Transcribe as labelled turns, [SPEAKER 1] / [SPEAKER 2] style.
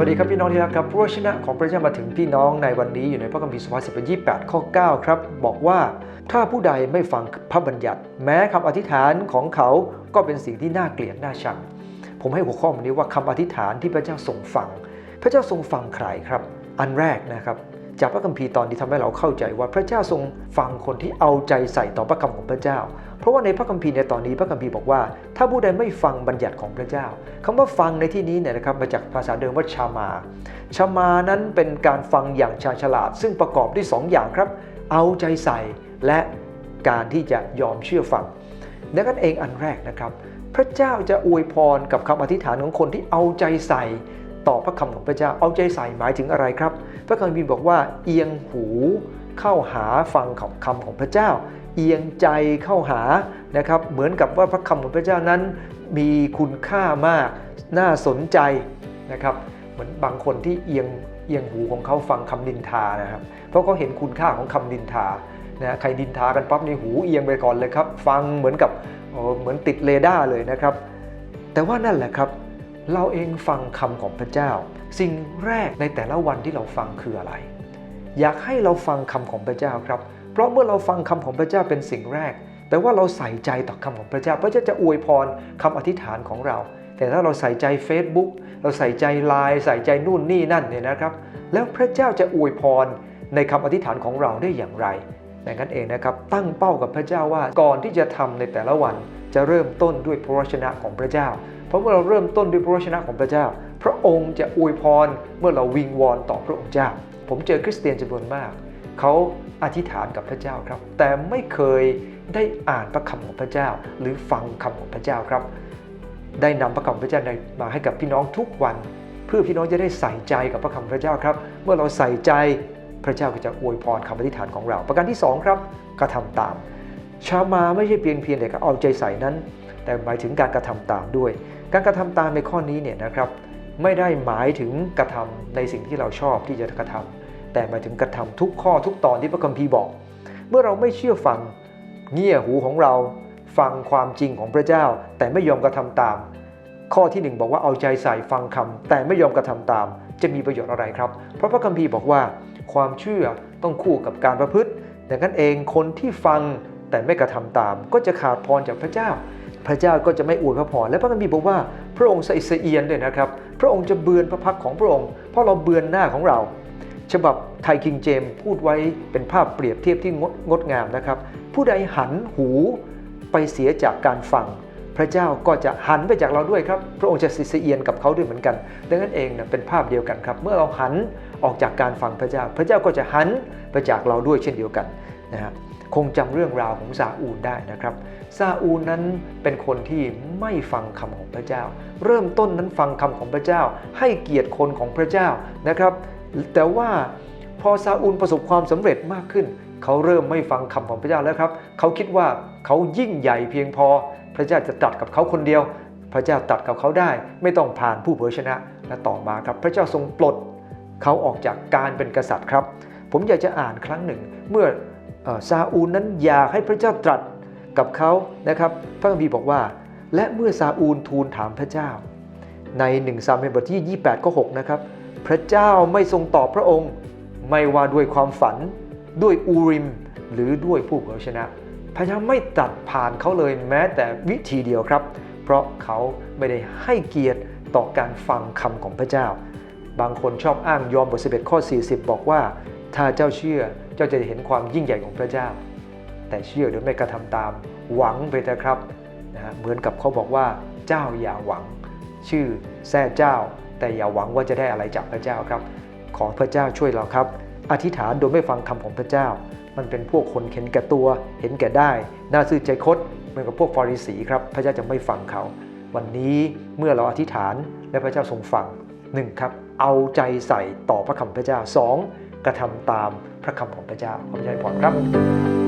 [SPEAKER 1] วัสดีครับพี่น้องที่รักครับพระวชนะของพระเจ้ามาถึงพี่น้องในวันนี้อยู่ในพระคัมภีร์สุภาษิตบทที่28ข้อ9ครับบอกว่าถ้าผู้ใดไม่ฟังพระบัญญัติ แม้คำอธิษฐานของเขาก็เป็นสิ่งที่น่าเกลียดน่าชัง ผมให้หัวข้อวันนี้ว่าคำอธิษฐานที่พระเจ้าทรงฟัง พระเจ้าทรงฟังใครครับ อันแรกนะครับ จากพระคัมภีร์ตอนที่ทำให้เราเข้าใจว่าพระเจ้าทรงฟังคนที่เอาใจใส่ต่อพระคำของพระเจ้า เพราะว่าในพระคัมภีร์ในตอนนี้พระคัมภีร์บอกว่า ถ้าผู้ใดไม่ฟังบัญญัติของพระเจ้าคำว่าฟังในที่นี้เนี่ยนะครับมาจากภาษาเดิมว่าชามา ชามานั้นเป็นการฟังอย่างชาญฉลาด ซึ่งประกอบด้วยสองอย่างครับ เอาใจใส่และการที่จะยอมเชื่อฟังดังนั้นเองอันแรกนะครับ พระเจ้าจะอวยพรกับคำอธิษฐานของคนที่เอาใจใส่ ต่อพระคำของพระเจ้า เอาใจใส่หมายถึงอะไรครับ พระคัมภีร์บอกว่าเอียงหูเข้าหาฟังของคำของพระเจ้า เอียงใจเข้าหานะครับเหมือนกับว่าพระคำของพระเจ้านั้น มีคุณค่ามากน่าสนใจนะครับเหมือนบางคนที่เอียงเอียงหูของเขาฟังคำนินทานะครับ เพราะเขาเห็นคุณค่าของคำนินทานะใครดินทากันปั๊บในหูเอียงไปก่อนเลยครับ ฟังเหมือนกับเหมือนติดเรดาร์เลยนะครับ แต่ว่านั่นแหละครับ เราเองฟังคำของพระเจ้า สิ่งแรกในแต่ละวันที่เราฟังคืออะไร อยากให้เราฟังคำของพระเจ้าครับ เพราะเมื่อเราฟังคำของพระเจ้าเป็นสิ่งแรกแต่ว่าเราใส่ใจต่อคำของพระเจ้า พระเจ้าจะอวยพรคำอธิษฐานของเรา แต่ถ้าเราใส่ใจ Facebook เราใส่ใจไลน์ใส่ใจนู่นนี่นั่นเนี่ยนะครับ แล้วพระเจ้าจะอวยพรในคำอธิษฐานของเราได้อย่างไรดังนั้นเองนะครับตั้งเป้ากับพระเจ้าว่าก่อนที่จะทำในแต่ละวันจะเริ่มต้นด้วยพระวจนะของพระเจ้า เพราะเมื่อเราเริ่มต้นด้วยพระวจนะของพระเจ้า พระองค์จะอวยพรเมื่อเราวิงวอนต่อพระองค์เจ้า ผมเจอคริสเตียนจำนวนมาก เขาอธิษฐานกับพระเจ้าครับ แต่ไม่เคยได้อ่านพระคำของพระเจ้า หรือฟังคำของพระเจ้าครับ ได้นำพระคำของพระเจ้ามาให้กับพี่น้องทุกวัน เพื่อพี่น้องจะได้ใส่ใจกับพระคำพระเจ้าครับ เมื่อเราใส่ใจพระเจ้าก็จะอวยพรคำอธิษฐานของเรา ประการที่สองครับกระทำตาม ชามาไม่ใช่เพียงเพียงแต่เอาใจใส่นั้น แต่หมายถึงการกระทำตามด้วย การกระทำตามในข้อนี้เนี่ยนะครับไม่ได้หมายถึงกระทำในสิ่งที่เราชอบที่จะกระทำแต่หมายถึงกระทำทุกข้อทุกตอนที่พระคัมภีร์บอก เมื่อเราไม่เชื่อฟังเงี่ยหูของเราฟังความจริงของพระเจ้า แต่ไม่ยอมกระทำตาม ข้อที่หนึ่งบอกว่าเอาใจใส่ฟังคำแต่ไม่ยอมกระทำตาม จะมีประโยชน์อะไรครับ เพราะพระคัมภีร์บอกว่า ความเชื่อต้องคู่กับการประพฤติดังนั้นเองคนที่ฟังแต่ไม่กระทำตาม ก็จะขาดพรจากพระเจ้า พระเจ้าก็จะไม่อวยพระพรและพระคัมภีร์บอกว่า พระองค์สะอิสะเอียนเลยนะครับ พระองค์จะเบือนพระพักของพระองค์ เพราะเราเบือนหน้าของเรา ฉบับไทยคิงเจมส์พูดไว้เป็นภาพเปรียบเทียบที่งดงดงามนะครับ ผู้ใดหันหูไปเสียจากการฟังพระเจ้าก็จะหันไปจากเราด้วยครับ พระองค์จะสิเสียนกับเขาด้วยเหมือนกัน ดังนั้นเองนะเป็นภาพเดียวกันครับ เมื่อเราหันออกจากการฟังพระเจ้า พระเจ้าก็จะหันไปจากเราด้วยเช่นเดียวกันนะฮะ คงจำเรื่องราวของซาอูลได้นะครับ ซาอูลนั้นเป็นคนที่ไม่ฟังคำของพระเจ้า เริ่มต้นนั้นฟังคำของพระเจ้า ให้เกียรติคนของพระเจ้านะครับ แต่ว่าพอซาอูลประสบความสำเร็จมากขึ้น เขาเริ่มไม่ฟังคำของพระเจ้าแล้วครับ เขาคิดว่าเขายิ่งใหญ่เพียงพอ พระเจ้าจะตัดกับเขาคนเดียว พระเจ้าตัดกับเขาได้ ไม่ต้องผ่านผู้เผยชนะ และต่อมาครับ พระเจ้าทรงปลดเขาออกจากการเป็นกษัตริย์ครับ ผมอยากจะอ่านครั้งหนึ่งเมื่อ ซาอูลนั้นอยากให้พระเจ้าตรัสกับเขานะครับ พระคัมภีร์บอกว่า และเมื่อซาอูลทูลถามพระเจ้า ใน1ซามูเอลบทที่ 28ข้อ6นะครับ พระเจ้าไม่ทรงตอบพระองค์ ไม่ว่าด้วยความฝัน ด้วยอูริม หรือด้วยผู้เผยชนะ พระเจ้าไม่ตัดผ่านเขาเลยแม้แต่วิธีเดียวครับ เพราะเขาไม่ได้ให้เกียรติต่อการฟังคำของพระเจ้า บางคนชอบอ้างยอห์นบท11ข้อ40 บอกว่า ถ้าเจ้าเชื่อเจ้าจะเห็นความยิ่งใหญ่ของพระเจ้า แต่เชื่อโดยไม่กระทำตาม หวังไปเถอะครับนะเหมือนกับเขาบอกว่าเจ้าอย่าหวัง ชื่อแท้เจ้า แต่อย่าหวังว่าจะได้อะไรจากพระเจ้าครับ ขอพระเจ้าช่วยเราครับ อธิษฐานโดยไม่ฟังคำของพระเจ้า มันเป็นพวกคนเห็นแก่ตัว เห็นแก่ได้น่าซื่อใจคดเหมือนกับพวกฟาริสีครับพระเจ้าจะไม่ฟังเขา วันนี้เมื่อเราอธิษฐานและพระเจ้าทรงฟังหนึ่งครับเอาใจใส่ต่อพระคำพระเจ้าสอง กระทำตามพระคำของพระเจ้าขอพระเจ้าอวยพรครับ